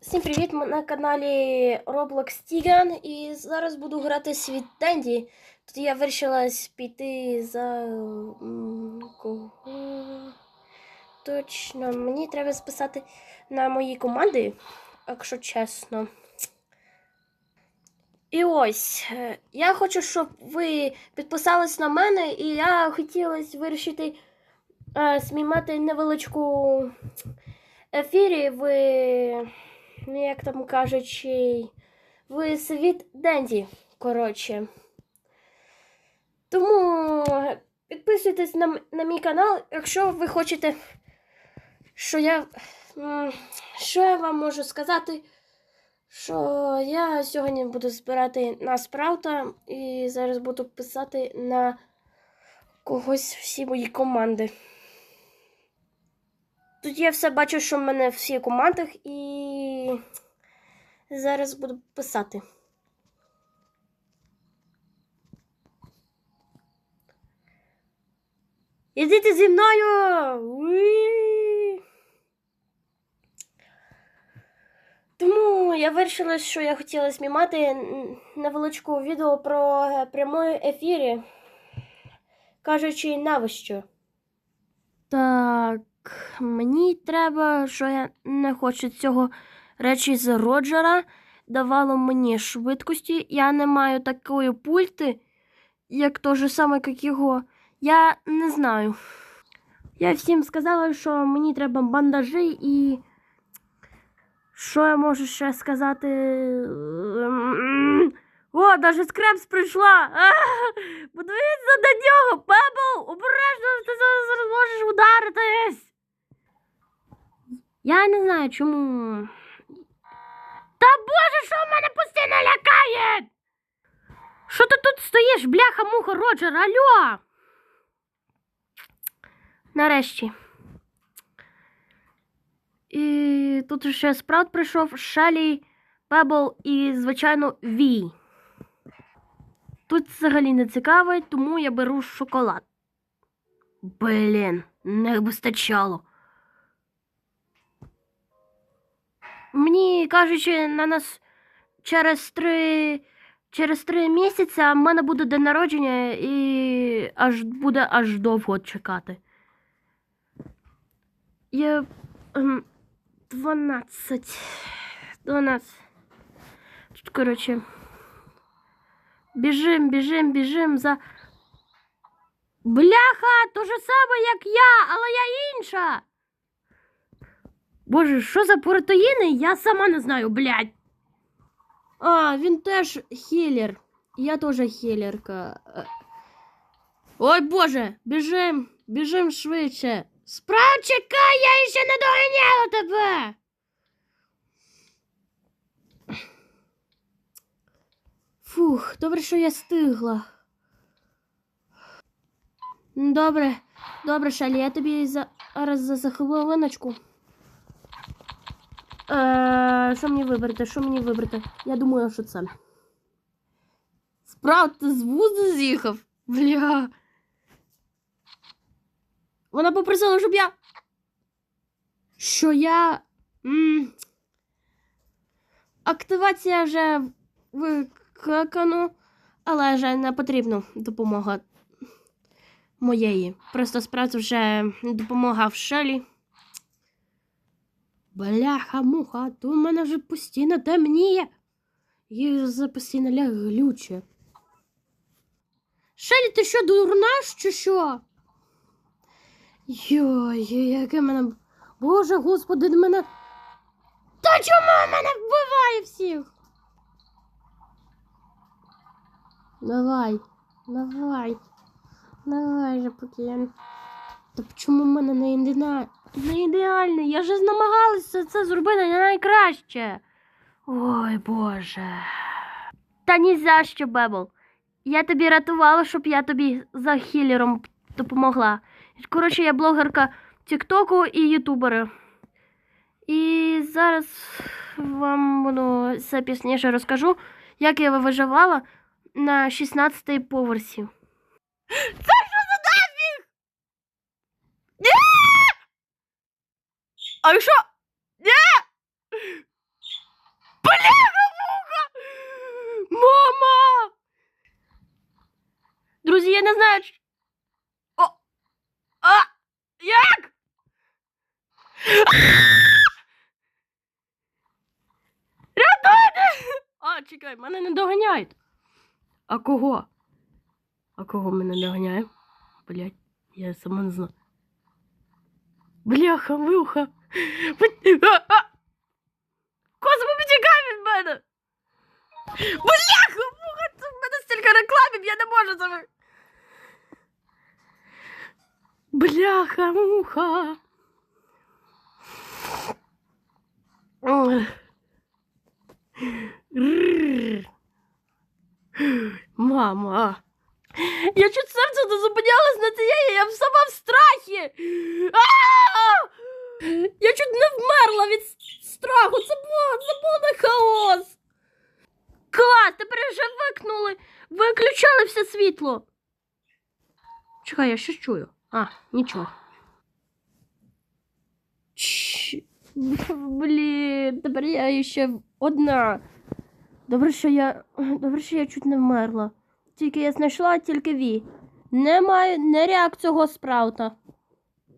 Всім привіт! Ми на каналі Roblox Tigan і зараз буду грати світ Денді. Тут я вирішила піти за кого. Точно, мені треба списати на мої команди, якщо чесно. І ось, е, я хочу, щоб ви підписались на мене, і я хотіла вирішити е, знімати невеличку ефірі в, як там кажучи, в світ Денді, коротше. Тому підписуйтесь на, на мій канал, якщо ви хочете, що я, що я вам можу сказати, що я сьогодні буду збирати на спраута і зараз буду писати на когось всі мої команди. Тут я все бачу, що в мене всі в командах, і зараз буду писати. Ідіть зі мною! Тому я вирішила, що я хотіла знімати невеличку відео про е, прямої ефірі, кажучи, навіщо. Так, мені треба, що я не хочу цього речі з Роджера. Давало мені швидкості. Я не маю такої пульти, як то же саме, як його. Я не знаю. Я всім сказала, що мені треба бандажі і. Що я можу ще сказати? О, навіть скрепс прийшла. Подивіться на нього, Пебл! Обережно, ти зараз можеш ударитись. Я не знаю, чому. Боже, що мене постійно лякає? Що ти тут стоїш, бляха муха Роджер, алло? Нарешті. І тут ще спраут прийшов, Шелі, Пебл і, звичайно, Ві. Тут взагалі не цікавить, тому я беру шоколад. Блін, не вистачало. Мені кажучи, на нас через три, через три місяці в мене буде день народження і аж буде аж довго чекати. Я ем, 12. 12. Тут, коротше. Біжим, біжим, біжим за. Бляха, то же саме, як я, але я інша. Боже, що за протеїни? Я сама не знаю, блядь. А, він теж хілер. Я теж хілерка. Е. Ой, Боже, біжим, біжим швидше. Справ чекай, я ще не доганяла тебе. Фух, добре, що я стигла. Добре, добре, Шалі, я тобі зараз за, за хвилиночку. Е, що мені вибрати? Що мені вибрати? Я думаю, що це. Справ, ти з вузу з'їхав? Бля. Вона попросила, щоб я. Що я. Активація вже викликано, але вже не потрібна допомога моєї. Просто справді вже допомагав Шелі. Бляха, муха, то в мене вже постійно темніє. За постійно глюче. Шелі, ти що, дурна, чи що? Йой, яке мене. Боже, господи, мене. Та чому мене вбиває всіх? Давай, давай. Давай же, поки я. Та чому мене не ідеальне? Не ідеальне? Я ж намагалася це зробити не найкраще. Ой, Боже. Та ні за що, Бебл. Я тобі рятувала, щоб я тобі за хілером допомогла. Коротше, я блогерка Тіктоку і Ютубера. І зараз вам буду все пізніше розкажу, як я виживала на 16-й поверсі. Це А еще... Не! Блин, муха! Мама! Друзья, не знаю... О! А! Як? Рятуйте! А, чекай, мене не доганяють. А кого? А кого мене доганяє? Блять, я сама не знаю. Бляха, вуха. Коза, тікай від мене. Бляха, муха, це в мене стільки рекламів, я не можу це. ви- Бляха, муха. Ой. Рррр. Мама. Я чуть серце не зупинялось на цієї, я сама в страхі. А! Я чуть не вмерла від страху. Це було, це було не хаос. Клас, тепер вже викнули. Виключали все світло. Чекай, я щось чую. А, нічого. Чш. Блін, тепер я ще одна. Добре, що я. Добре, що я чуть не вмерла. Тільки я знайшла тільки ві. Немає не реак цього спраута.